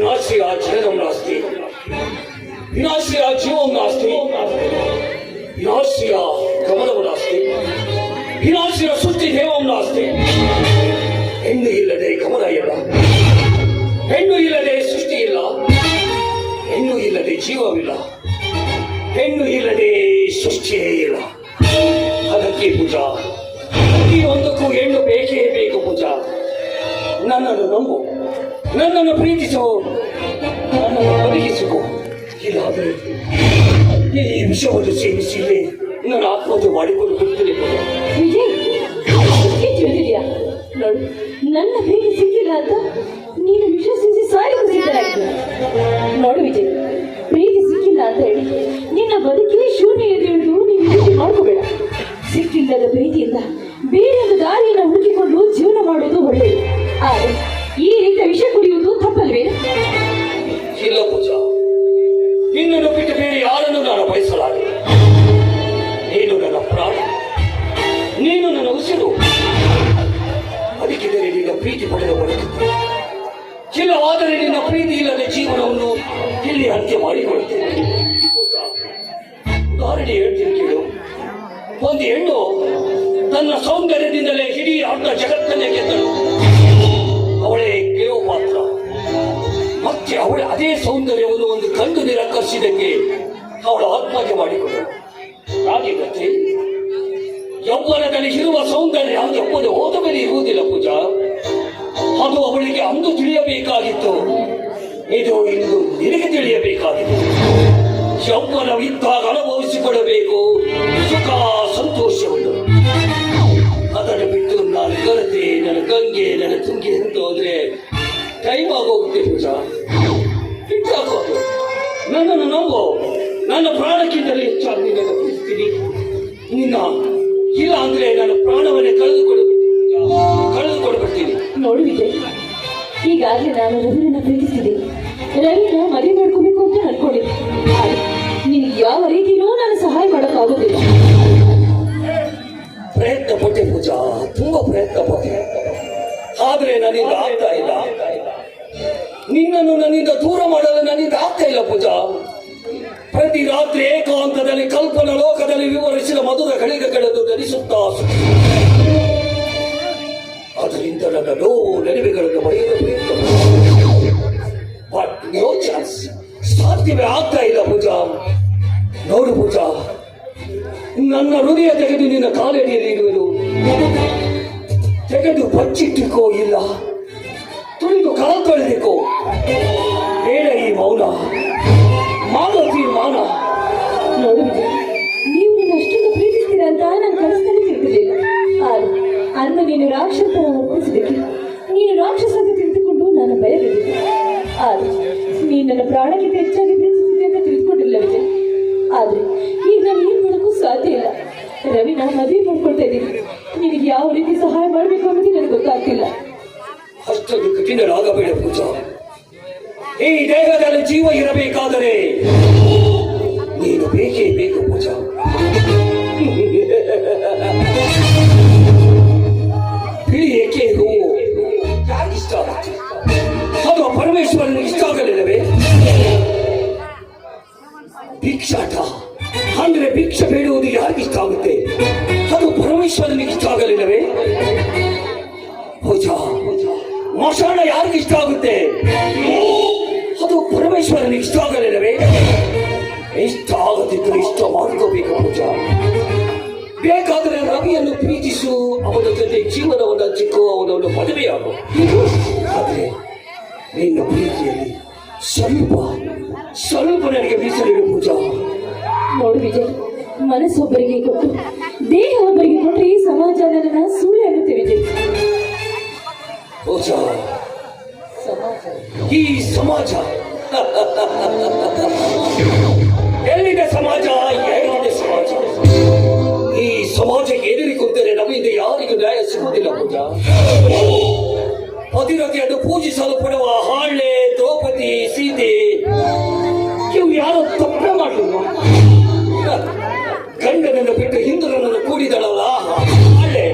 ವಿನಾಶಿಯ ಜನನಂ ನಾಸ್ತಿ ವಿನಾಶಿಯ ಜೀವಂ ನಾಸ್ತಿ ವಿನಾಶಿಯ ಗಮನವು ನಾಸ್ತಿ ವಿನಾಶಿಯ ಸೃಷ್ಟಿ ದೇವಂ ನಾಸ್ತಿ ಹೆಣ್ಣು ಇಲ್ಲದೆ ಗಮನ ಇಲ್ಲ ಹೆಣ್ಣು ಇಲ್ಲದೆ ಸೃಷ್ಟಿ ಇಲ್ಲ ಹೆಣ್ಣು ಇಲ್ಲದೆ ಜೀವವಿಲ್ಲ ಹೆಣ್ಣು ಇಲ್ಲದೆ ಸೃಷ್ಟಿಯೇ ಇಲ್ಲ ಅದಕ್ಕೆ ಪೂಜಾ ಪ್ರತಿಯೊಂದಕ್ಕೂ ಹೆಣ್ಣು ಬೇಕೇ ಬೇಕು ಪೂಜಾ ನನ್ನನ್ನು ನಂಬು ನನ್ನನ್ನು ಪ್ರೀತಿಸು ನನ್ನನ್ನು ಬದುಕಿಸು ಇಲ್ಲಾದರೆ ಈ ವಿಷವನ್ನು ಸೇವಿಸಿ ನನ್ನ ಆತ್ಮಹತ್ಯೆ ಮಾಡಿಕೊಂಡು ಬಿಡ್ತೀನಿ ತಿಳಿದಿದ್ಯಾ? ನೋಡು, ನನ್ನ ಪ್ರೀತಿ ಸಿಕ್ಕಿಲ್ಲ ಅಂತ ನೀನು ಸಾಯಲು ಸಿದ್ಧರಾಗ್ತೀಯ ನೋಡು ವಿಜಯ್, ಪ್ರೀತಿ ಸಿಕ್ಕಿಲ್ಲ ಅಂತ ಹೇಳಿ ನಿನ್ನ ಬದುಕೇ ಶೂನ್ಯ ಇದೆ ಎಂದು ನೀನು ಯೋಚನೆ ಮಾಡ್ಕೋಬೇಡ. ಸಿಕ್ಕಿಲ್ಲದ ಪ್ರೀತಿಯಿಂದ ಬೇರೆ ಒಂದು ದಾರಿಯನ್ನು ಹುಡುಕಿಕೊಂಡು ಜೀವನ ಮಾಡುವುದು ಒಳ್ಳೆಯದು. ಆದರೆ ಈ ರೀತಿಯ ವಿಷ ಕುಡಿಯುವುದು ತಪ್ಪಲ್ವೇ? ಇಲ್ಲ ಪೂಜಾ ನಿನ್ನನ್ನು ಬಿಟ್ಟು ಬೇರೆ ಯಾರನ್ನು ನಾನು ಬಯಸಲಾರೆ ನೀನು ನನ್ನ ಪ್ರಾಣ ನೀನು ನನ್ನ ಉಸಿರು. ಅದಕ್ಕಿದ್ದರೆ ನಿನ್ನ ಪ್ರೀತಿ ಪಡೆದ ಬರುತ್ತಿದ್ದೆ ಇಲ್ಲವಾದರೆ ನಿನ್ನ ಪ್ರೀತಿ ಇಲ್ಲದ ಜೀವನವನ್ನು ಇಲ್ಲಿ ಅಂತ್ಯ ಮಾಡಿಕೊಳ್ಳುತ್ತೇನೆ. ಪೂಜಾ, ಉದಾಹರಣೆ ಹೇಳ್ತೀನಿ ಕೇಳು. ಒಂದು ಹೆಣ್ಣು ತನ್ನ ಸೌಂದರ್ಯದಿಂದಲೇ ಇಡೀ ಅರ್ಧ ಜಗತ್ತನ್ನೇ ಗೆದ್ದಳು. ಮತ್ತೆ ಅವಳ ಅದೇ ಸೌಂದರ್ಯವನ್ನು ಒಂದು ಕಂಡು ನಿರಾಕರಿಸಿದಂಗೆ ಅವಳು ಆತ್ಮಹತ್ಯೆ ಮಾಡಿಕೊಂಡಳು. ಯೌವನದಲ್ಲಿ ಇರುವ ಸೌಂದರ್ಯ ಯೌವನ ಹೋದ ಮೇಲೆ ಇರುವುದಿಲ್ಲ ಪೂಜಾ. ಅದು ಅವಳಿಗೆ ಅಂದು ತಿಳಿಯಬೇಕಾಗಿತ್ತು. ಇದು ಇಂದು ನಿನಗೆ ತಿಳಿಯಬೇಕಾಗಿದೆ ಯೌವನವಿದ್ದಾಗ ಅನುಭವಿಸಿಕೊಳ್ಳಬೇಕು. ಸುಖ, ಸಂತೋಷವನ್ನು. ಅದನ್ನು ಬಿಟ್ಟು ನಾನು ಕರತೆ ನನ್ನ ಗಂಗೆ, ನನ್ನ ತುಂಗೆ ಅಂತ ಹೋದ್ರೆ ಟೈಮ್ ಆಗೋಗುತ್ತೆ ಪೂಜಾ. ಬಿಟ್ಟಾಕೋದು ನನ್ನನ್ನು ನಂಬು. ನನ್ನ ಪ್ರಾಣಕ್ಕಿಂತಲೇ ಹೆಚ್ಚಾಗಿ ನಿನ್ನನ್ನು ಪ್ರೀತಿಸ್ತೀನಿ. ನಿನ್ನ ಇಲ್ಲ ಅಂದ್ರೆ ನನ್ನ ಪ್ರಾಣವನ್ನೇ ಕಳೆದುಕೊಡು. ಕಳೆದುಕೊಡ್ಬಿಡ್ತೀನಿ. ನೋಡು ವಿಜಯ್ ಈಗಾಗಲೇ ನಾನು ರವಿನ ಪ್ರೀತಿಸಿದೆ ರವಿನ ಮದುವೆ ಮಾಡ್ಕೋಬೇಕು ಅಂತ ಅನ್ಕೊಂಡಿದ್ದೆ ನೀನು ಯಾವ ರೀತಿಯೂ ನಾನು ಸಹಾಯ ಮಾಡೋಕ್ಕಾಗೋದಿಲ್ಲ. ಪ್ರಯತ್ನ ಪಟ್ಟೆ ಪೂಜಾ ತುಂಬಾ ಪ್ರಯತ್ನ ಪಟ್ಟೆ ಆದ್ರೆ ನನ್ನಿಂದ ಆಗ್ತಾ ಇಲ್ಲ. ನಿನ್ನನ್ನು ನನ್ನಿಂದ ದೂರ ಮಾಡಲು ನನ್ನಿಂದ ಆಗ್ತಾ ಇಲ್ಲ ಪೂಜಾ. ಪ್ರತಿ ರಾತ್ರಿ ಏಕಾಂತದಲ್ಲಿ ಕಲ್ಪನಾ ಲೋಕದಲ್ಲಿ ವಿವರಿಸಿದ ಮಧುರ ಗಳಿಗೆಗಳನ್ನು ಧರಿಸುತ್ತಾ ಅದರಿಂದ ನನ್ನ ನೋವು ನೆನವೆಗಳನ್ನು ಬಟ್ ಆಗ್ತಾ ಇಲ್ಲ ಪೂಜಾ. ನೋಡು ಪೂಜಾ. ನನ್ನ ಹೃದಯ ತೆಗೆದು ನಿನ್ನ ಕಾಲಡಿಯಲ್ಲಿ ಇರುವುದು ತೆಗೆದು ಬಚ್ಚಿಟ್ಟಿಕೋ ಇಲ್ಲ. ಬೇಕಾದರೆ ರವಿಯನ್ನು ಪ್ರೀತಿಸು ಅವನ ಜೊತೆ ಜೀವನವನ್ನು ಹಂಚಿಕೋ ಅವನನ್ನು ಮದುವೆಯಾಗು. ಆದರೆ ನಿನ್ನ ಪ್ರೀತಿಯಲ್ಲಿ ಸ್ವಲ್ಪ ಸ್ವಲ್ಪ ನನಗೆ ಮೀಸಲಿಡು ಪೂಜಾ. ನೋಡು ವಿಜಯ್ ಮನಸ್ಸೊಬ್ಬರಿಗೆ ಕೊಟ್ಟು ದೇಹ ಒಬ್ಬರಿಗೆ ಕೊಟ್ಟರೆ ಈ ಸಮಾಜ ನನ್ನ ಸುಳ್ಳು ಅನ್ನುತ್ತೆ ವಿಜಯ್. ಪೂಜಾ. ಈ ಸಮಾಜ. ಎಲ್ಲಿದೆ ಸಮಾಜ? ಸಮಾಜಕ್ಕೆ ಎದುರಿ ಕುಂತರೆ ನಮ್ಮಿಂದ ಯಾರಿಗೂ ನ್ಯಾಯ ಸಿಗುವುದಿಲ್ಲ ಪೂಜ. ಅಧಿರತಿಯನ್ನು ಪೂಜಿಸಲು ಪಡುವ ಹಾಳೆ ದ್ರೌಪದಿ, ಸೀತೆ ಇವು ಯಾರು ತಪ್ಪ ಮಾಡಲಿಲ್ಲ ಗಂಡನನ್ನು ಬಿಟ್ಟು ಹಿಂದೂರನ್ನು ಕೂಡಿದಳಲ್ಲ? ಹಾಳೆ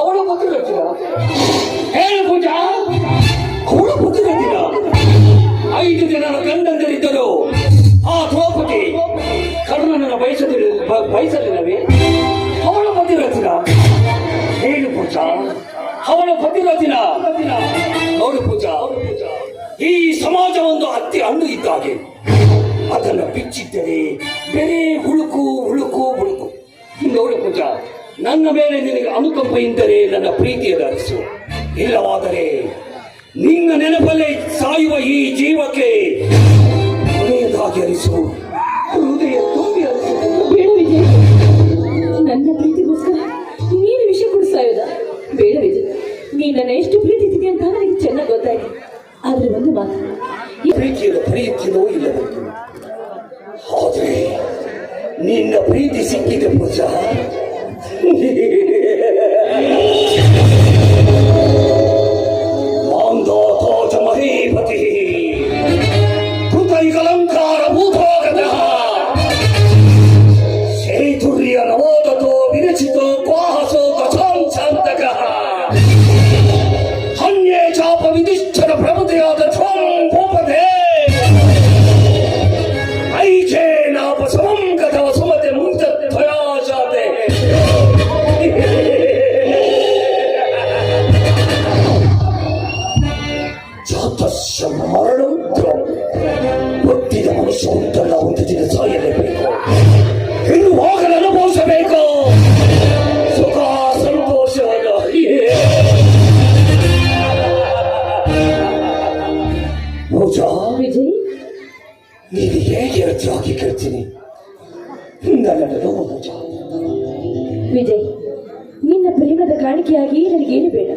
ಅವಳ ಮದುವೆ ಹೇಳು ಪೂಜಾ. ಅವಳ ಮದುವೆ ಐದು ಜನರ ಗಂಡಂದರಿದ್ದರು. ಆ ದ್ರೌಪದಿ ಕರ್ಣನನ್ನು ಬಯಸದಿಲ್ಲ ಬಯಸಲಿಲ್ಲವೇ ಅವಳ ಪತಿವ್ರತಿನ? ಏನು ಪೂಜಾ. ಅವಳ ಪತಿರಚಿನ ನೋಡು ಪೂಜಾ. ಈ ಸಮಾಜ ಒಂದು ಹತ್ತಿ ಹಣ್ಣು ಇದ್ದಾಗೆ. ಅದನ್ನು ಬಿಚ್ಚಿದ್ದರೆ ಬೇರೆ ಹುಳುಕು ಹುಳುಕು ಹುಳುಕು. ನೋಡು ಪೂಜಾ. ನನ್ನ ಮೇಲೆ ನಿನಗೆ ಅನುಕಂಪ ಇದ್ದರೆ ನನ್ನ ಪ್ರೀತಿಯನ್ನು ಅರಿಸು ಇಲ್ಲವಾದರೆ ನಿನ್ನ ನೆನಪಲ್ಲೇ ಸಾಯುವ ಈ ಜೀವಕ್ಕೆ ಕೊನೆಯದಾಗಿ ಅರಿಸು ಹೃದಯ ಬೇಡ ನೀ ನನ್ನ ಎಷ್ಟು ಪ್ರೀತಿಸಿದೆ ಅಂತ ನನಗೆ ಚೆನ್ನಾಗಿ ಗೊತ್ತಾಯ್ತು. ಆದ್ರೆ ಒಂದು ಮಾತು. ಈ ಪ್ರೀತಿಯನ್ನು ಪ್ರೀತಿಯೋ ಇಲ್ಲವೋ ಆದರೆ ನಿನ್ನ ಪ್ರೀತಿ ಸಿಕ್ಕಿದೆ ಪೂಜಾ. ಹೇಗೆ ಅರ್ಜಾಗಿ ಕೇಳ್ತೀನಿ ವಿಜಯ್ ನಿನ್ನ ಪ್ರೇಮದ ಕಾಣಿಕೆಯಾಗಿ ನನಗೇನು ಬೇಡ.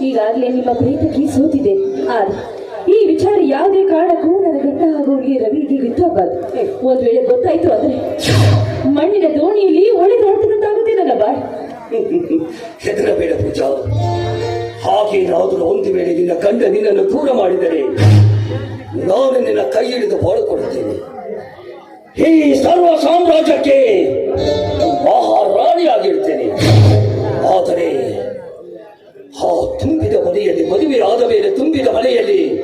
ಈಗಾಗಲೇ ನಿಮ್ಮ ಪ್ರೇತಕ್ಕೆ ಸೋತಿದೆ. ಆದ್ರೆ ಈ ವಿಚಾರ ಯಾವುದೇ ಕಾರಣಕ್ಕೂ ನನ್ನ ಗಂಡ ಈ ರವಿಗೆ ಗೊತ್ತಾಗಬಾರ್ದು ಒಂದ್ ವೇಳೆ ಗೊತ್ತಾಯ್ತು ಅಂದ್ರೆ ಮಣ್ಣಿನ ದೋಣಿಯಲ್ಲಿ ಒಳೆದಾಡ್ತಕ್ಕಂತಾಗುತ್ತೆ ನನ್ನ ಬಾಳ್ ಹೆದರಬೇಡ ಪೂಜಾ. ಹಾಗೇನಾದರೂ ಒಂದು ವೇಳೆ ನಿನ್ನ ಗಂಡ ನಿನ್ನನ್ನು ದೂರ ಮಾಡಿದರೆ ನಾನು ನಿನ್ನ ಕೈ ಹಿಡಿದು ಬಾಳಿಕೊಡುತ್ತೇನೆ ಈ ಸರ್ವ ಸಾಮ್ರಾಜ್ಯಕ್ಕೆ ಮಹಾರಾಣಿಯಾಗಿರ್ತೇನೆ ಆದರೆ ಆ ತುಂಬಿದ ಮನೆಯಲ್ಲಿ ಮದುವೆ ಆದ ಮೇಲೆ ತುಂಬಿದ ಮನೆಯಲ್ಲಿ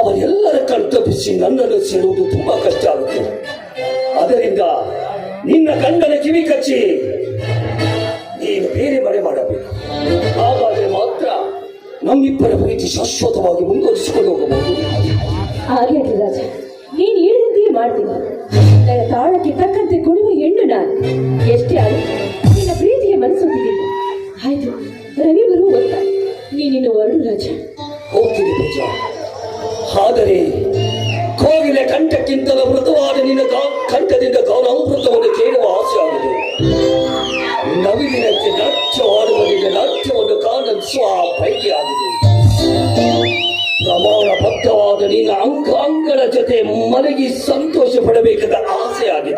ಅವರೆಲ್ಲರ ಕರ್ತವ್ಯಿಸಿ ನನ್ನನ್ನು ಸೇರುವುದು ತುಂಬಾ ಕಷ್ಟ ಆಗುತ್ತೆ. ಅದರಿಂದ ನಿನ್ನ ಗಂಡನ ಕಿವಿ ಕಚ್ಚಿ ನೀನು ಬೇರೆ ಮನೆ ಮಾಡಬೇಕು. ಹಾಗಾದರೆ ಮಾತ್ರ ನಮ್ಮಿಬ್ಬರ ಪ್ರೀತಿ ಶಾಶ್ವತವಾಗಿ ಮುಂದುವರಿಸಿಕೊಂಡು ಹೋಗಬಹುದು. ಹಾಗೆ ನೀನು ಮಾಡ್ತೀನಿ. ನನ್ನ ತಾಳಕ್ಕೆ ತಕ್ಕಂತೆ ಕೊಡುವ ಹೆಣ್ಣು ನಾನು. ಎಷ್ಟೇ ಆಗಲಿ ನಿನ್ನ ಪ್ರೀತಿಗೆ ಮನಸ್ಸೊಂದಿಗಿಲ್ಲ ಆಯ್ತು, ರವಿ ಬರುವ ಗೊತ್ತ ನೀನಿನ್ನು ಹೊರಡು ರಾಜ. ಹೋಗ್ತೀನಿ ಪೂಜಾ ಆದರೆ ಕೋಗಿಲೆ ಕಂಠಕ್ಕಿಂತಲೂ ಮೃದುವಾದ ನಿನ್ನ ಗಾ- ಕಂಠದಿಂದ ಗೌನ ಅಮೃತವನ್ನು ಕೇಳುವ ಆಸೆ ಆಗಿದೆ. ನವಿಲಿನಂತೆ ನಾಟ್ಯವಾಡುವ ನಿನ್ನ ನಾಟ್ಯವನ್ನು ಕಾಣಿಸುವ ಪೈಕಿ ಆಗಿದೆ. ಜೊತೆ ಮಲಗಿ ಸಂತೋಷ ಪಡಬೇಕಾದ ಆಸೆ ಆಗಿದೆ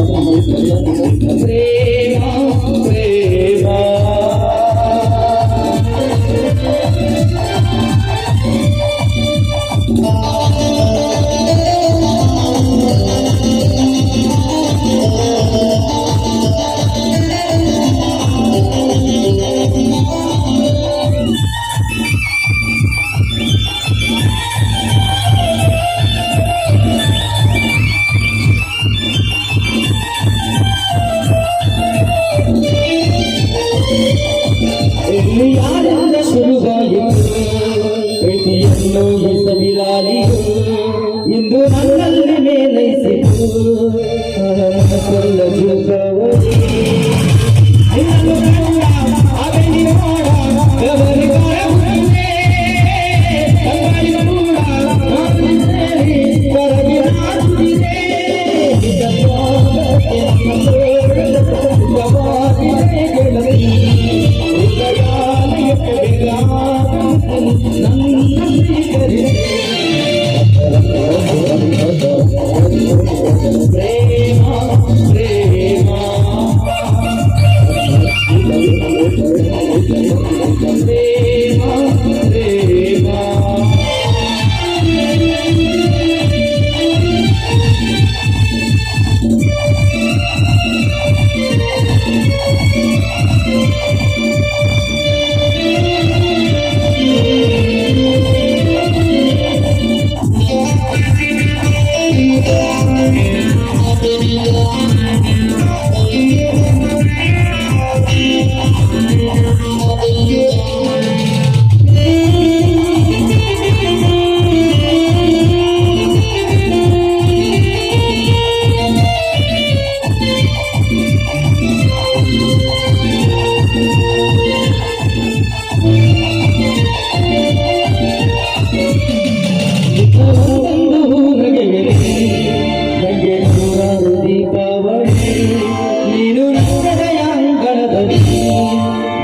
thank కొల్ల చూపవని అయ్యో